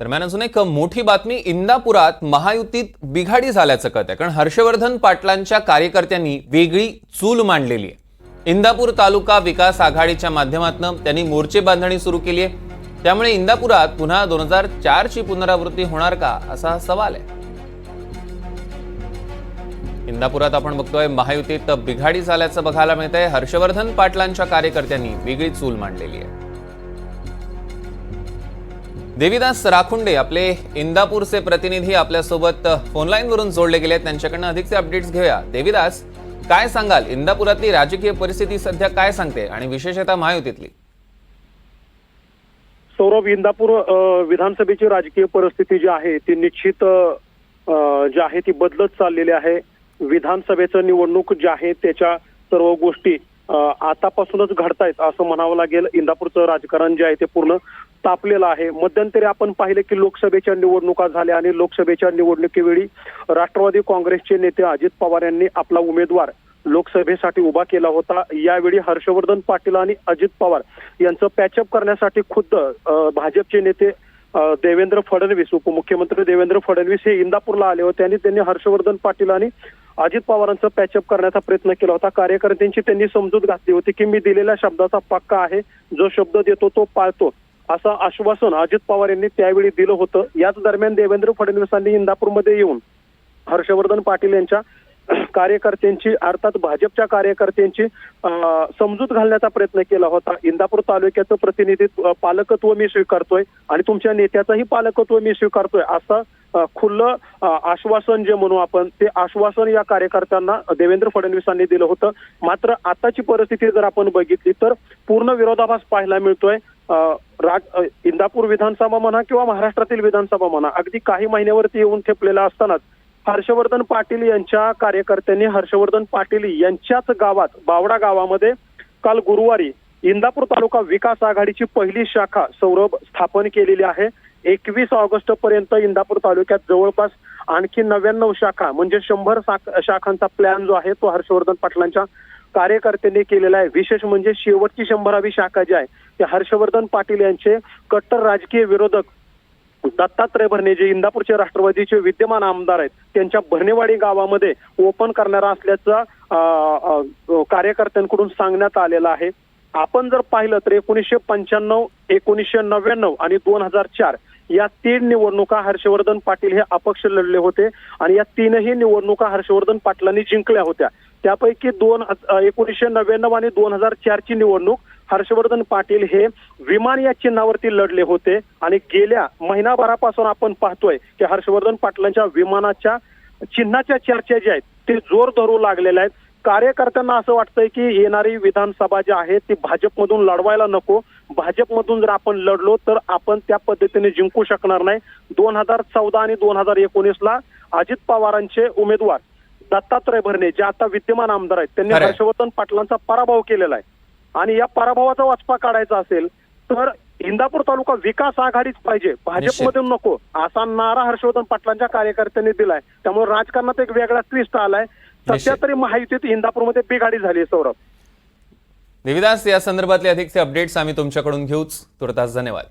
दरम्यान अजून एक मोठी बातमी इंदापुरात महायुतीत बिघाडी झाल्याचं कळत आहे कारण हर्षवर्धन पाटलांच्या कार्यकर्त्यांनी वेगळी चूल मांडलेली आहे. इंदापूर तालुका विकास आघाडीच्या माध्यमातून त्यांनी मोर्चे बांधणी सुरू केली आहे. त्यामुळे इंदापुरात पुन्हा दोन हजार चारची पुनरावृत्ती होणार का असा सवाल आहे. इंदापुरात आपण बघतोय महायुतीत बिघाडी झाल्याचं बघायला मिळतंय. हर्षवर्धन पाटलांच्या कार्यकर्त्यांनी वेगळी चूल मांडलेली आहे. देवीदास राखुंडे आपले इंदापूरचे प्रतिनिधी आपल्यासोबत फोनलाईन वरून जोडले गेले आहेत त्यांच्याकडनं अधिकचे अपडेट्स घेऊया. देवीदास काय सांगाल? इंदापुरातली राजकीय परिस्थिती सध्या काय सांगते? आणि विशेषतः महायुतीतली. सौरभ इंदापूर विधानसभेची राजकीय परिस्थिती जी आहे ती निश्चित जी आहे ती बदलत चाललेली आहे. विधानसभेचं निवडणूक जी आहे त्याच्या सर्व गोष्टी आतापासूनच घडतायत असं म्हणावं लागेल. इंदापूरचं राजकारण जे आहे ते पूर्ण तापलेलं आहे. मध्यंतरी आपण पाहिले की लोकसभेच्या निवडणुका झाल्या आणि लोकसभेच्या निवडणुकीवेळी राष्ट्रवादी काँग्रेसचे नेते अजित पवार यांनी आपला उमेदवार लोकसभेसाठी उभा केला होता. यावेळी हर्षवर्धन पाटील आणि अजित पवार यांचं पॅचअप करण्यासाठी खुद्द भाजपचे नेते देवेंद्र फडणवीस उपमुख्यमंत्री देवेंद्र फडणवीस हे इंदापूरला आले होते आणि त्यांनी हर्षवर्धन पाटील आणि अजित पवारांचं पॅचअप करण्याचा प्रयत्न केला होता. कार्यकर्त्यांची त्यांनी समजूत घातली होती की मी दिलेल्या शब्दाचा पक्का आहे. जो शब्द देतो तो पाळतो. असं आश्वासन अजित पवार यांनी त्यावेळी दिलं होतं. याच दरम्यान देवेंद्र फडणवीसांनी इंदापूरमध्ये येऊन हर्षवर्धन पाटील यांच्या कार्यकर्त्यांची अर्थात भाजपच्या कार्यकर्त्यांची समजूत घालण्याचा प्रयत्न केला होता. इंदापूर तालुक्याचं प्रतिनिधित्व पालकत्व मी स्वीकारतोय आणि तुमच्या नेत्याचंही पालकत्व मी स्वीकारतोय असं अं, खुल्लं आश्वासन जे म्हणू आपण ते आश्वासन या कार्यकर्त्यांना देवेंद्र फडणवीसांनी दिलं होतं. मात्र आताची परिस्थिती जर आपण बघितली तर पूर्ण विरोधाभास पाहायला मिळतोय. अं, राज इंदापूर विधानसभा म्हणा किंवा महाराष्ट्रातील विधानसभा म्हणा अगदी काही महिन्यावरती येऊन ठेपलेला असतानाच हर्षवर्धन पाटील यांच्या कार्यकर्त्यांनी हर्षवर्धन पाटील यांच्याच गावात बावडा गावामध्ये काल गुरुवारी इंदापूर तालुका विकास आघाडीची पहिली शाखा सौरभ स्थापन केलेली आहे. एकवीस ऑगस्ट पर्यंत इंदापूर तालुक्यात जवळपास आणखी नव्याण्णव शाखा म्हणजे शंभर शाखांचा प्लॅन जो आहे तो हर्षवर्धन पाटलांच्या कार्यकर्त्यांनी केलेला आहे. विशेष म्हणजे शेवटची शंभरावी शाखा जी आहे ते हर्षवर्धन पाटील यांचे कट्टर राजकीय विरोधक दत्तात्रय भरणे जे इंदापूरचे राष्ट्रवादीचे विद्यमान आमदार आहेत त्यांच्या भरणेवाडी गावामध्ये ओपन करणारा असल्याचं अं, कार्यकर्त्यांकडून सांगण्यात आलेलं आहे. आपण जर पाहिलं तर एकोणीसशे पंच्याण्णव एकोणीसशे नव्याण्णव आणि दोन हजार चार या तीन निवडणुका हर्षवर्धन पाटील हे अपक्ष लढले होते आणि या तीनही निवडणुका हर्षवर्धन पाटलांनी जिंकल्या होत्या. त्यापैकी दोन एकोणीसशे नव्याण्णव आणि दोन हजार चारची निवडणूक हर्षवर्धन पाटील हे विमान या चिन्हावरती लढले होते. आणि गेल्या महिनाभरापासून आपण पाहतोय की हर्षवर्धन पाटलांच्या विमानाच्या चिन्हाच्या चर्चा ज्या आहेत ते जोर धरू लागलेल्या आहेत. कार्यकर्त्यांना असं वाटतंय की येणारी विधानसभा जी आहे ती भाजपमधून लढवायला नको. भाजपमधून जर आपण लढलो तर आपण त्या पद्धतीने जिंकू शकणार नाही. दोन हजार चौदा आणि दोन हजार एकोणीसला अजित पवारांचे उमेदवार दत्तात्रय भरणे जे आता विद्यमान आमदार आहेत त्यांनी. हर्षवर्धन पाटलांचा पराभव केलेला आहे. आणि या पराभवाचा वाचपा काढायचा असेल तर इंदापूर तालुका विकास आघाडीच पाहिजे. भाजपमधून नको. असा नारा हर्षवर्धन पाटलांच्या कार्यकर्त्यांनी दिलाय. त्यामुळे राजकारणात एक वेगळा ट्विस्ट आलाय. सध्या. तरी महायुतीत इंदापूरमध्ये बिघाडी झाली आहे सौरभ. देविदास या संदर्भातले अधिकचे अपडेट्स आम्ही तुमच्याकडून घेऊच. तुर्तास धन्यवाद.